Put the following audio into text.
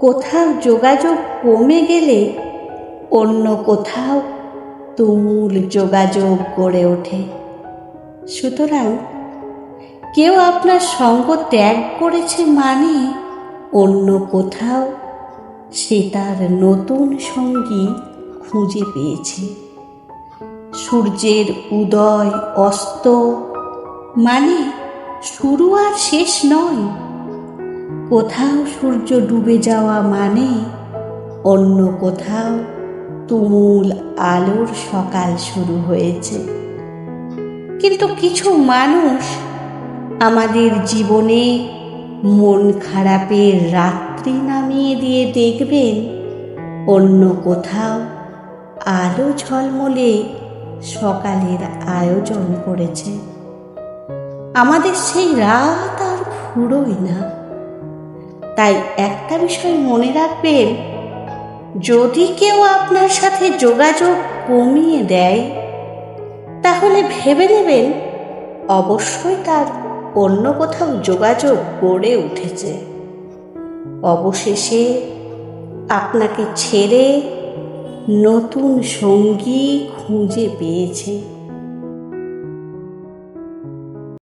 কোথাও যোগাযোগ কমে গেলে অন্য কোথাও তুমুল যোগাযোগ গড়ে ওঠে। সুতরাং কেউ আপনার সঙ্গ ত্যাগ করেছে মানে অন্য কোথাও সে তার নতুন সঙ্গী খুঁজে পেয়েছে। সূর্যের উদয় অস্ত মানে শুরু আর শেষ নয়। কোথাও সূর্য ডুবে যাওয়া মানে অন্য কোথাও তুমুল আলোর সকাল শুরু হয়েছে। কিন্তু কিছু মানুষ আমাদের জীবনে মন খারাপের রাত্রি নামিয়ে দিয়ে দেখবেন, অন্য কোথাও আলো ঝলমলে সকালের আয়োজন করেছে। আমাদের সেই রাত আর ফুরোয় না। তাই একটা বিষয় মনে রাখবেন, যদি কেউ আপনার সাথে যোগাযোগ কমিয়ে দেয়, তাহলে ভেবে নেবেন অবশ্যই তার অন্য কোথাও যোগাযোগ গড়ে উঠেছে। অবশেষে আপনাকে ছেড়ে নতুন সঙ্গী খুঁজে পেয়েছে।